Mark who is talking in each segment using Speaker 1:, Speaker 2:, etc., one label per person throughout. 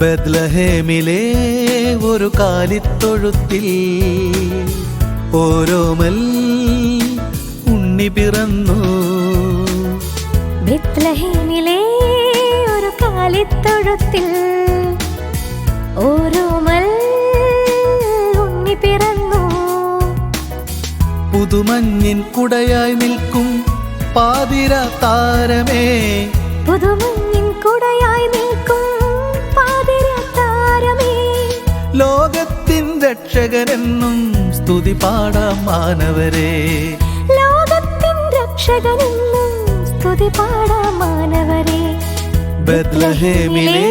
Speaker 1: ബദ്ലഹേമിലെ ഒരു കാലിത്തൊഴുത്തിൽ ഓരോമൽ ഉണ്ണി പിറന്നു.
Speaker 2: ബദ്ലഹേമിലെ ഒരു കാലിത്തൊഴുത്തിൽ ഓരോ മൽ ഉണ്ണി പിറന്നു.
Speaker 1: പുതുമഞ്ഞിൻ കുടയായി നിൽക്കും പാതിര താരമേ.
Speaker 2: പുതുമഞ്ഞിൻ കുടയായി നിൽക്കും
Speaker 1: ലോകത്തിൻ രക്ഷകനെന്നും സ്തുതി പാടാം മാനവരെ.
Speaker 2: ലോകത്തിൻ രക്ഷകനെന്നും സ്തുതി പാടാം മാനവരെ.
Speaker 1: ബദ്ലഹേമിലെ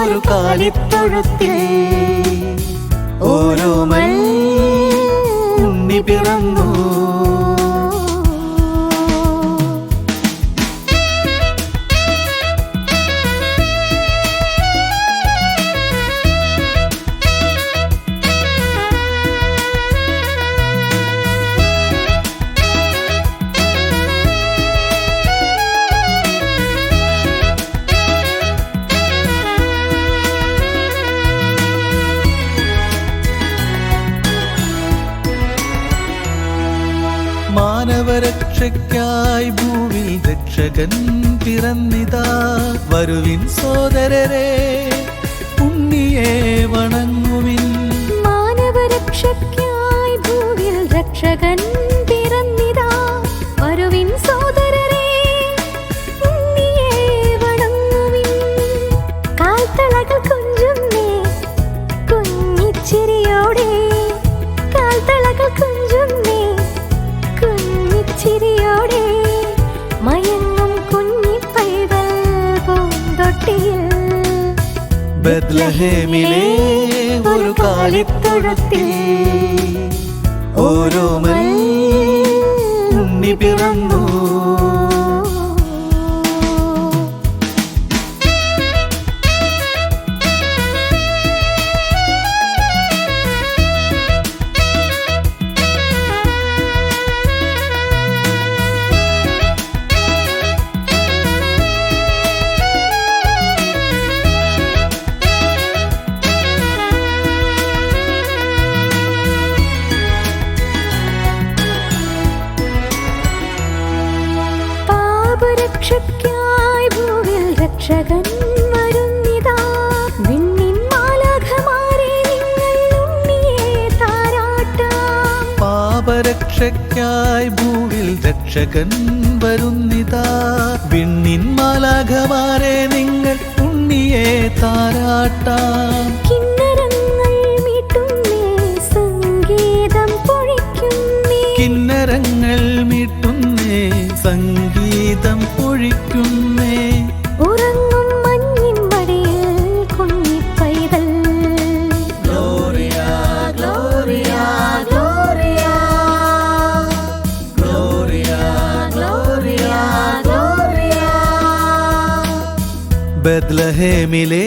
Speaker 1: ഒരു കാലിത്തൊഴുത്തിൽ ഓരോമൽ ഉണ്ണി പിറന്നു മാനവരക്ഷയ്ക്കായി ഭൂവിൽ രക്ഷകൻ പിറന്നിതാ. വരുവിൻ സോദരരെ ഉണ്ണിയെ വണങ്ങുവിൻ.
Speaker 2: മാനവരക്ഷയ്ക്കായി ഭൂവിൽ രക്ഷകൻ
Speaker 1: ബദ്ലഹേമിലെ ഒരു കാലിത്തൊഴുത്തിൽ ഓരോമൽ ഉണ്ണി പിറന്നു.
Speaker 2: പാപരക്ഷയ്ക്കായി ഭൂവിൽ രക്ഷകൻ വരുന്നിതാ. വിണ്ണിൻ മാലാഖമാരെ നിങ്ങൾ ഉണ്ണിയെ താരാട്ടാം.
Speaker 1: പാപരക്ഷയ്ക്കായി ഭൂവിൽ രക്ഷകൻ വരുന്നിതാ. വിണ്ണിൻ മാലാഖമാരെ നിങ്ങൾ ഉണ്ണിയെ താരാട്ടാം.
Speaker 2: കിന്നരങ്ങൾ മീട്ടുന്നേ സംഗീതം പൊഴിക്കുന്നേ.
Speaker 1: കിന്നരങ്ങൾ മീട്ടുന്നേ സംഗീതം പൊഴിക്കുന്നേ
Speaker 2: ഉറങ്ങും മഞ്ഞിൻ മടിയിൽ കുഞ്ഞിപ്പൈതൽ
Speaker 1: gloria gloria gloria. Gloria gloria gloria. ബദ്ലഹേമിലെ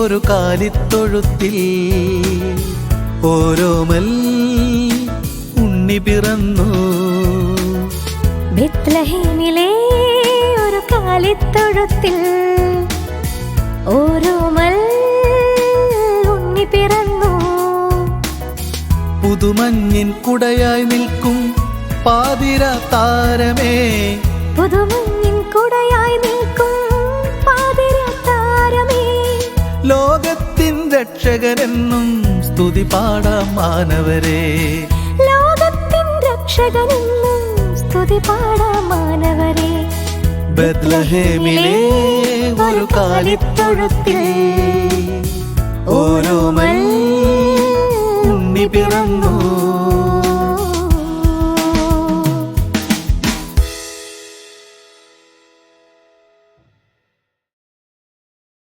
Speaker 1: ഒരു കാലിത്തൊഴുത്തിൽ ഓരോമൽ ഉണ്ണി പിറന്നു.
Speaker 2: ബെത്ലഹേമിലെ ഒരു കാലിത്തൊഴുത്തിൽ ഓരോ മൽ ഉണ്ണി പിറന്നു.
Speaker 1: പുതുമഞ്ഞിൻ കുടയായി നിൽക്കും പാതിര താരമേ.
Speaker 2: പുതുമഞ്ഞിൻ കുടയായി നിൽക്കും പാതിര താരമേ.
Speaker 1: ലോകത്തിൻ രക്ഷകനെന്നും സ്തുതി പാടാം മാനവരെ.
Speaker 2: ലോകത്തിൻ രക്ഷകനെന്നും സ്തുതി പാടാം മാനവരെ.
Speaker 1: ബദ്ലഹേമിലെ ഒരു കാലിത്തൊഴുത്തിൽ ഓരോമൽ ഉണ്ണി പിറന്നു